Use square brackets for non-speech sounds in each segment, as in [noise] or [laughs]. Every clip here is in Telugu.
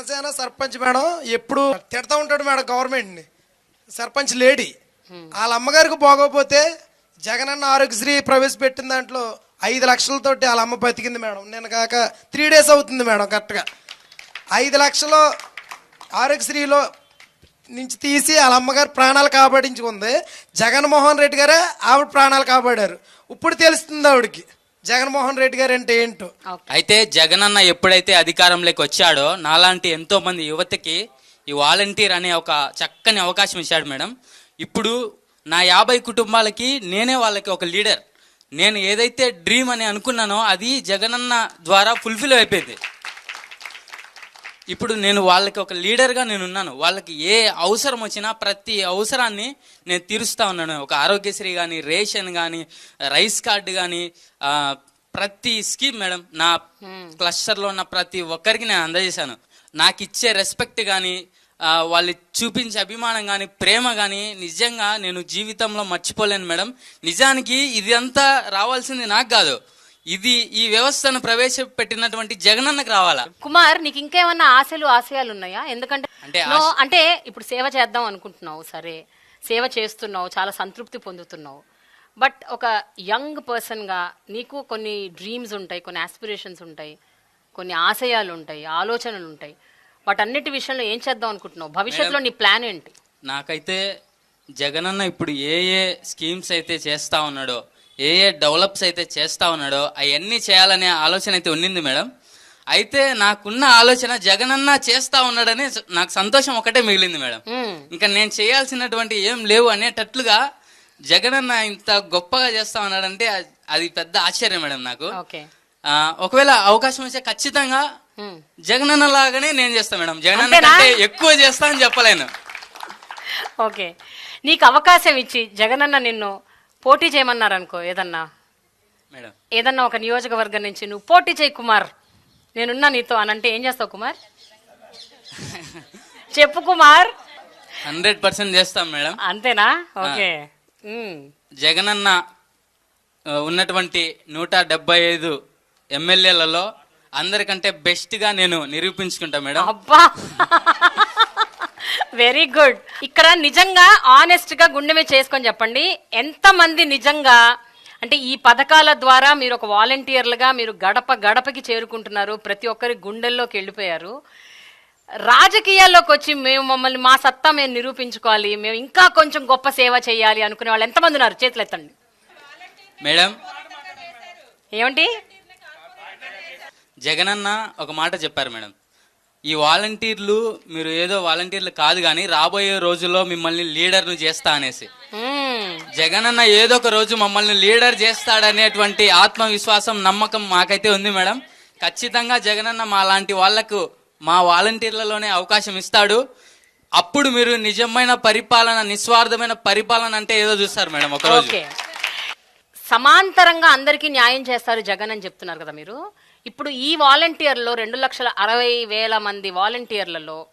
జనసేన సర్పంచ్ మేడం ఎప్పుడు తిడతా ఉంటాడు మేడం గవర్నమెంట్ని. సర్పంచ్ లేడీ. వాళ్ళ అమ్మగారికి బాగోపోతే జగనన్న ఆరోగ్యశ్రీ ప్రవేశపెట్టిన దాంట్లో ఐదు లక్షలతోటి వాళ్ళ అమ్మ బతికింది మేడం. నేను కాక త్రీ డేస్ అవుతుంది మేడం కరెక్ట్గా. ఐదు లక్షలు ఆరోగ్యశ్రీలో నుంచి తీసి వాళ్ళ అమ్మగారు ప్రాణాలు కాపాడించుకుంది జగన్మోహన్ రెడ్డి గారే ఆవిడ ప్రాణాలు కాపాడారు. ఇప్పుడు తెలుస్తుంది ఆవిడకి. జగన్మోహన్ రెడ్డి గారు అంటే ఏంటో? అయితే జగన్ అన్న ఎప్పుడైతే అధికారంలోకి వచ్చాడో నాలాంటి ఎంతో మంది యువతకి ఈ వాలంటీర్ అనే ఒక చక్కని అవకాశం ఇచ్చాడు మేడం. ఇప్పుడు నా యాభై కుటుంబాలకి నేనే వాళ్ళకి ఒక లీడర్. నేను ఏదైతే డ్రీమ్ అని అనుకున్నానో అది జగనన్న ద్వారా ఫుల్ఫిల్ అయిపోయింది. ఇప్పుడు నేను వాళ్ళకి ఒక లీడర్గా నేను ఉన్నాను వాళ్ళకి ఏ అవసరం వచ్చినా ప్రతి అవసరాన్ని నేను తీరుస్తా ఉన్నాను. ఒక ఆరోగ్యశ్రీ కానీ రేషన్ కానీ రైస్ కార్డు కానీ ప్రతి స్కీమ్ మేడం నా క్లస్టర్లో ఉన్న ప్రతి ఒక్కరికి నేను అందజేశాను. నాకు ఇచ్చే రెస్పెక్ట్ కానీ వాళ్ళు చూపించే అభిమానం కానీ ప్రేమ కానీ నిజంగా నేను జీవితంలో మర్చిపోలేను మేడం. నిజానికి ఇదంతా రావాల్సింది నాకు కాదు. ఇది ఈ వ్యవస్థను ప్రవేశపెట్టినటువంటి జగనన్నకు రావాలా? కుమార్ నీకు ఇంకేమన్నా ఆశలు ఆశయాలు ఉన్నాయా ఎందుకంటే అంటే నో, అంటే ఇప్పుడు సేవ చేద్దాం అనుకుంటున్నావు సరే. సేవ చేస్తున్నావు చాలా సంతృప్తి పొందుతున్నావు. బట్ ఒక యంగ్ పర్సన్గా నీకు కొన్ని డ్రీమ్స్ ఉంటాయి కొన్ని ఆస్పిరేషన్స్ ఉంటాయి కొన్ని ఆశయాలు ఉంటాయి ఆలోచనలు ఉంటాయి. వాటన్నిటి విషయంలో ఏం చేద్దాం అనుకుంటున్నావు? భవిష్యత్తులో నీ ప్లాన్ ఏంటి? నాకైతే జగనన్న ఇప్పుడు ఏ ఏ స్కీమ్స్ అయితే చేస్తా ఉన్నాడో ఏ ఏ డెవలప్స్ అయితే చేస్తా ఉన్నాడో అవన్నీ చేయాలనే ఆలోచన అయితే ఉండింది మేడం. అయితే నాకున్న ఆలోచన జగనన్న చేస్తా ఉన్నాడని నాకు సంతోషం ఒకటే మిగిలింది మేడం. ఇంకా నేను చేయాల్సినటువంటి ఏం లేవు అనేటట్లుగా జగనన్న ఇంత గొప్పగా చేస్తా ఉన్నాడంటే అది- పెద్ద ఆశ్చర్యం మేడం నాకు. ఒకవేళ అవకాశం వస్తే ఖచ్చితంగా. జగనన్న లాగానే నేను చేస్తాను మేడం. జగనన్న? కంటే ఎక్కువ చేస్తా అని చెప్పలేను. ఓకే. నీకు అవకాశం ఇచ్చి జగనన్న నిన్ను పోటీ చేయమన్నారు అనుకో ఏదన్నా? మేడం. ఏదన్నా ఒక నియోజకవర్గం నుంచి నువ్వు పోటీ చేయి కుమార్ నేనున్నా నీతో అని అంటే ఏం చేస్తావు కుమార్? [laughs] చెప్పు కుమార్. హండ్రెడ్ పర్సెంట్ చేస్తాం మేడం. అంతేనా? ఓకే. జగనన్న ఉన్నటువంటి నూట డెబ్బై ఐదు ఎమ్మెల్యేలలో అందరికంటే బెస్ట్గా నేను నిరూపించుకుంటా మేడం. అబ్బా! [laughs] Very good. ఇక్కడ నిజంగా ఆనెస్ట్గా గుండె మీద చేసుకొని చెప్పండి. ఎంత మంది నిజంగా అంటే ఈ పథకాల ద్వారా మీరు ఒక వాలంటీర్లుగా మీరు గడప గడపకి చేరుకుంటున్నారు. ప్రతి ఒక్కరి గుండెల్లోకి వెళ్ళిపోయారు. రాజకీయాల్లోకి వచ్చి మేము మమ్మల్ని మా సత్తా మేము నిరూపించుకోవాలి. మేము ఇంకా కొంచెం గొప్ప సేవ చేయాలి అనుకునే వాళ్ళు ఎంతమంది ఉన్నారు? చేతులు ఎత్తండి. మేడం. ఏమంటి జగనన్న ఒక మాట చెప్పారు మేడం. ఈ వాలంటీర్లు మీరు ఏదో వాలంటీర్లు కాదు కానీ రాబోయే రోజుల్లో మిమ్మల్ని లీడర్ను చేస్తా అనేసి. మ్మ్. జగనన్న ఏదో ఒక రోజు మమ్మల్ని లీడర్ చేస్తాడనేటువంటి ఆత్మవిశ్వాసం నమ్మకం మాకైతే ఉంది మేడం. ఖచ్చితంగా జగనన్న మా లాంటి వాళ్ళకు మా వాలంటీర్లలోనే అవకాశం ఇస్తాడు. అప్పుడు మీరు నిజమైన పరిపాలన నిస్వార్థమైన పరిపాలన అంటే ఏదో చూస్తారు మేడం ఒకరోజు. సమాంతరంగా అందరికీ న్యాయం చేస్తారు జగన్ అని చెప్తున్నారు కదా మీరు. ఇప్పుడు ఈ వాలంటీర్లో రెండు లక్షల అరవై వేల మంది వాలంటీర్లలో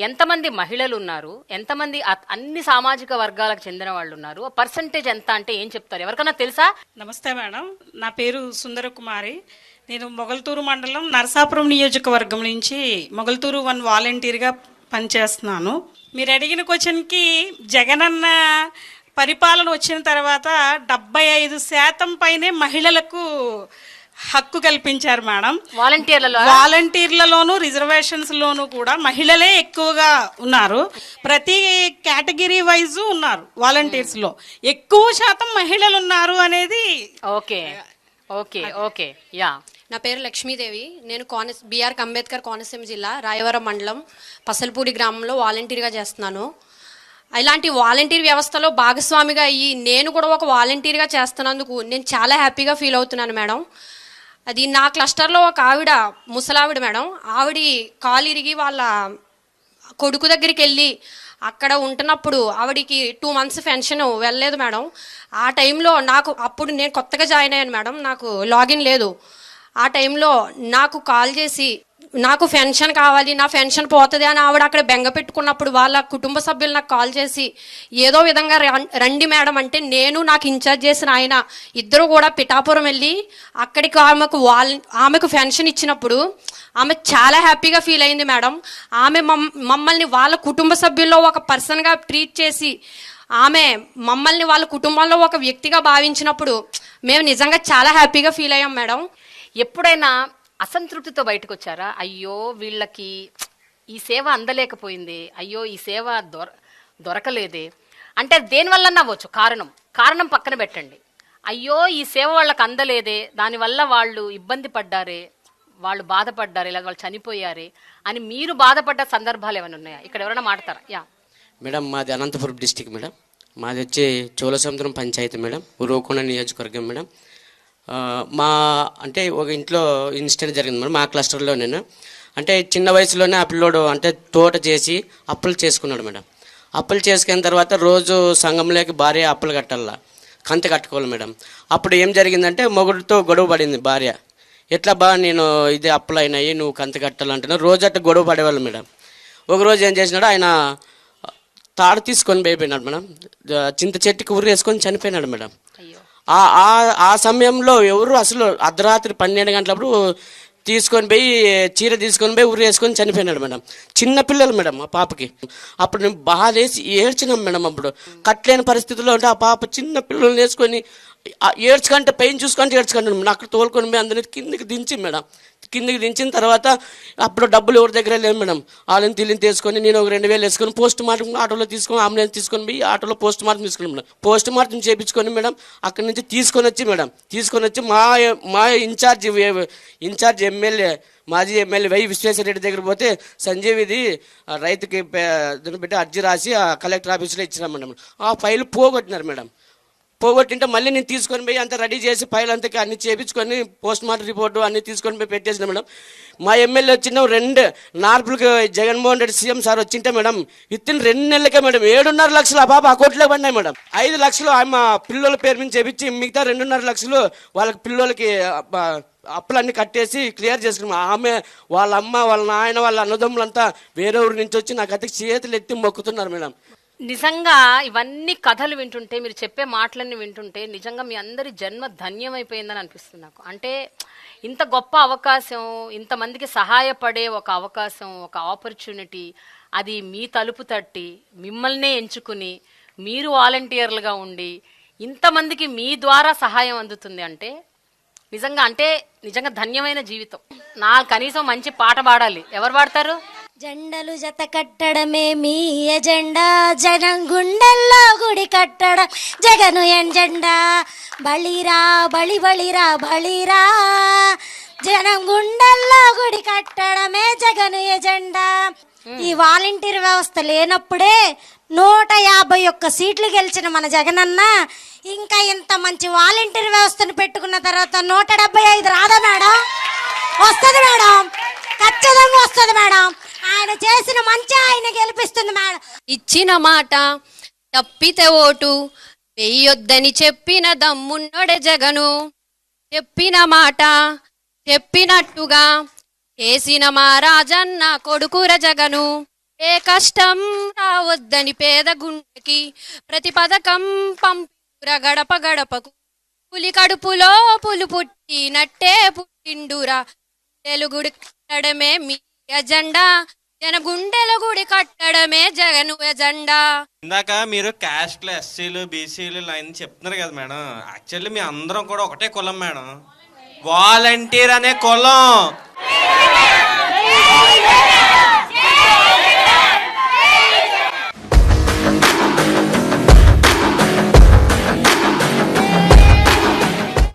ఎంతమంది మహిళలు ఉన్నారు? ఎంతమంది అన్ని సామాజిక వర్గాలకు చెందిన వాళ్ళు ఉన్నారు? పర్సంటేజ్ ఎంత అంటే ఏం చెప్తారు? ఎవరికైనా తెలుసా? నమస్తే మేడం. నా పేరు సుందరకుమారి. నేను మొగల్తూరు మండలం నరసాపురం నియోజకవర్గం నుంచి మొగల్తూరు వన్ వాలంటీర్గా పనిచేస్తున్నాను. మీరు అడిగిన క్వశ్చన్కి జగనన్న పరిపాలన వచ్చిన తర్వాత డెబ్బై ఐదు శాతం పైనే మహిళలకు హక్కు కల్పించారు మేడం. వాలంటీర్లలో? వాలంటీర్లలోను రిజర్వేషన్స్ లోను కూడా మహిళలే ఎక్కువగా ఉన్నారు. ప్రతి కేటగిరీ వైజ్ ఉన్నారు వాలంటీర్స్లో ఎక్కువ శాతం మహిళలు ఉన్నారు అనేది ఓకే. Okay okay. యా. నా పేరు లక్ష్మీదేవి. నేను కోనస్ బీఆర్ అంబేద్కర్ కోనసీమ జిల్లా రాయవరం మండలం పసలపూడి గ్రామంలో వాలంటీర్గా చేస్తున్నాను. ఇలాంటి వాలంటీర్ వ్యవస్థలో భాగస్వామిగా అయ్యి నేను కూడా ఒక వాలంటీర్గా చేస్తున్నందుకు నేను చాలా హ్యాపీగా ఫీల్ అవుతున్నాను మేడం. అది నా క్లస్టర్లో ఒక ఆవిడ ముసలావిడ మేడం. ఆవిడ కాలు ఇరిగి వాళ్ళ కొడుకు దగ్గరికి వెళ్ళి అక్కడ ఉంటున్నప్పుడు ఆవిడికి టూ మంత్స్ పెన్షన్ వెళ్ళలేదు మేడం. ఆ టైంలో నాకు అప్పుడు నేను కొత్తగా జాయిన్ అయ్యాను మేడం. నాకు లాగిన్ లేదు. ఆ టైంలో నాకు కాల్ చేసి నాకు పెన్షన్ కావాలి నా పెన్షన్ పోతుంది అని ఆవిడ అక్కడ బెంగ పెట్టుకున్నప్పుడు వాళ్ళ కుటుంబ సభ్యులు నాకు కాల్ చేసి ఏదో విధంగా రం- రండి మేడం అంటే నేను నాకు ఇన్ఛార్జ్ చేసిన ఆయన ఇద్దరు కూడా పిఠాపురం వెళ్ళి అక్కడికి ఆమెకు వాళ్ళ ఆమెకు పెన్షన్ ఇచ్చినప్పుడు ఆమె చాలా హ్యాపీగా ఫీల్ అయింది మేడం. ఆమె మమ్- మమ్మల్ని వాళ్ళ కుటుంబ సభ్యుల్లో ఒక పర్సన్గా ట్రీట్ చేసి ఆమె మమ్మల్ని వాళ్ళ కుటుంబంలో ఒక వ్యక్తిగా భావించినప్పుడు మేము నిజంగా చాలా హ్యాపీగా ఫీల్ అయ్యాం మేడం. ఎప్పుడైనా అసంతృప్తితో బయటకు వచ్చారా అయ్యో వీళ్ళకి ఈ సేవ అందలేకపోయింది. అయ్యో ఈ సేవ దొర దొరకలేదే. అంటే దేనివల్ల అవ్వచ్చు. కారణం. కారణం పక్కన పెట్టండి. అయ్యో ఈ సేవ వాళ్ళకి అందలేదే. దానివల్ల వాళ్ళు ఇబ్బంది పడ్డారే. వాళ్ళు బాధపడ్డారు. ఇలా వాళ్ళు చనిపోయారే అని మీరు బాధపడ్డ సందర్భాలు ఏమైనా ఉన్నాయా? ఇక్కడ ఎవరైనా మాట్లాడతారా? యా. మేడం మాది అనంతపురం డిస్టిక్ మేడం. మాది వచ్చి చోళసముద్రం పంచాయతీ మేడం. ఉరవకొండ నియోజకవర్గం మేడం. మా అంటే ఒక ఇంట్లో ఇన్సిడెంట్ జరిగింది మేడం మా క్లస్టర్లో నేను. అంటే చిన్న వయసులోనే ఆ పిల్లోడు అంటే తోట చేసి అప్పులు చేసుకున్నాడు మేడం. అప్పులు చేసుకున్న తర్వాత రోజు సంఘంలోకి భార్య అప్పులు కట్టాల కంత కట్టుకోవాలి మేడం. అప్పుడు ఏం జరిగిందంటే మొగుడితో గొడవ పడింది భార్య. ఎట్లా బా నేను ఇది అప్పులు అయినాయి నువ్వు కంత కట్టాలంటున్నా రోజు అట్లా గొడవ పడేవాళ్ళు మేడం. ఒకరోజు ఏం చేసినాడు ఆయన తాడు తీసుకొని పోయిపోయినాడు మేడం. చింత చెట్టుకి ఉరి వేసుకొని చనిపోయినాడు మేడం. ఆ ఆ- ఆ సమయంలో ఎవరు అసలు అర్ధరాత్రి పన్నెండు గంటలప్పుడు తీసుకొని పోయి చీర తీసుకొని పోయి ఉరి వేసుకొని చనిపోయినాడు మేడం. చిన్నపిల్లలు మేడం ఆ పాపకి. అప్పుడు నేను బాధేసి ఏడ్చినాం మేడం అప్పుడు. కట్టలేని పరిస్థితిలో ఉంటే ఆ పాప చిన్న పిల్లల్ని వేసుకొని ఏడ్చుకుంటే పెయిన్ చూసుకుంటే ఏడ్చుకుంటాను మేడం. అక్కడ తోలుకొని పోయి అందరినీ కిందికి దించి మేడం. కిందికి దించిన తర్వాత అప్పుడు డబ్బులు ఎవరి దగ్గర లేవు మేడం. వాళ్ళని తిల్లిని తీసుకొని నేను ఒక రెండు వేలు వేసుకొని పోస్ట్ మార్టం ఆటోలో తీసుకొని అంబులెన్స్ తీసుకొని పోయి ఆటోలో పోస్ట్ మార్టం తీసుకుని మేడం. పోస్ట్ మార్టం చేయించుకొని మేడం అక్కడి నుంచి తీసుకొని వచ్చి మేడం తీసుకొని వచ్చి మా మా ఇన్ఛార్జ్ ఇన్ఛార్జ్ ఎమ్మెల్యే మాజీ ఎమ్మెల్యే వై విశ్వేశ్వరరెడ్డి దగ్గర పోతే సంజీవ్ ఇది రైతుకి పెట్టి అర్జీ రాసి ఆ కలెక్టర్ ఆఫీస్లో ఇచ్చినాం మేడం. ఆ ఫైల్ పోగొట్టినారు మేడం. పోగొట్టింటే మళ్ళీ నేను తీసుకొని పోయి అంతా రెడీ చేసి ఫైల్ అంతా అన్ని చేపించుకొని పోస్ట్ మార్టం రిపోర్టు అన్ని తీసుకొని పోయి పెట్టేసిన మేడం. మా ఎమ్మెల్యే వచ్చిన రెండు నార్పులకు జగన్మోహన్ రెడ్డి సీఎం సార్ వచ్చింటే మేడం విత్ ఇన్ రెండు నెలలకే మేడం ఏడున్నర లక్షలు ఆ బాబు అకౌంట్లో పడినాయి మేడం. ఐదు లక్షలు ఆమె పిల్లల పేరు మీద చేపించి మిగతా రెండున్నర లక్షలు వాళ్ళకి పిల్లలకి అప్పులన్నీ కట్టేసి క్లియర్ చేసుకున్నాం. ఆమె వాళ్ళ అమ్మ వాళ్ళ నాయన వాళ్ళ అన్నదమ్ములంతా వేరే ఊరి నుంచి వచ్చి నాకు అతికి చేతులు ఎత్తి మొక్కుతున్నారు మేడం. నిజంగా ఇవన్నీ కథలు వింటుంటే మీరు చెప్పే మాటలన్నీ వింటుంటే నిజంగా మీ అందరి జన్మ ధన్యమైపోయిందని అనిపిస్తుంది నాకు. అంటే ఇంత గొప్ప అవకాశం ఇంతమందికి సహాయపడే ఒక అవకాశం ఒక ఆపర్చునిటీ అది మీ తలుపు తట్టి మిమ్మల్నే ఎంచుకుని మీరు వాలంటీర్లుగా ఉండి ఇంతమందికి మీ ద్వారా సహాయం అందుతుంది అంటే నిజంగా అంటే నిజంగా ధన్యమైన జీవితం. నా కనీసం మంచి పాట పాడాలి. ఎవరు పాడతారు? జెండలు జత కట్టడమే మీ ఎజెండా. జనం గుండెల్లో గుడి కట్టడం జగను ఎజెండా. బలిరా బలి బలిరా బలిరా జనం గుండెల్లో గుడి కట్టడమే జగను ఎజెండా. ఈ వాలంటీర్ వ్యవస్థ లేనప్పుడే నూట యాభై ఒక్క సీట్లు గెలిచిన మన జగనన్న ఇంకా ఇంత మంచి వాలంటీర్ వ్యవస్థను పెట్టుకున్న తర్వాత నూట డెబ్బై ఐదు రాదా మేడం? వస్తుంది మేడం. ఖచ్చితంగా వస్తుంది మేడం. ఆయన చేసిన మంచి ఆయన గెలిపిస్తుంది మేడం. ఇచ్చిన మాట తప్పితే ఓటు వెయ్యొద్దని చెప్పిన దమ్మున్నోడే జగను. చెప్పిన మాట చెప్పినట్టుగా చేసిన మా రాజన్న కొడుకుర జగను. ఏ కష్టం రావద్దని పేద గుండెకి ప్రతి పథకం పంపుర గడప గడపకు. పులి కడుపులో పులు పుట్టినట్టే పుట్టిండురా. తెలుగుడు మీ ఎజెండా జన గుండెల గుడి కట్టడమే జగను ఎజెండా ఇందాక మీరు క్యాస్ట్లు ఎస్సీలు బీసీలు లైన్ చెప్తున్నారు కదా మేడం. యాక్చువల్లీ మీ అందరం కూడా ఒకటే కులం మేడం. వాలంటీర్ అనే కులం.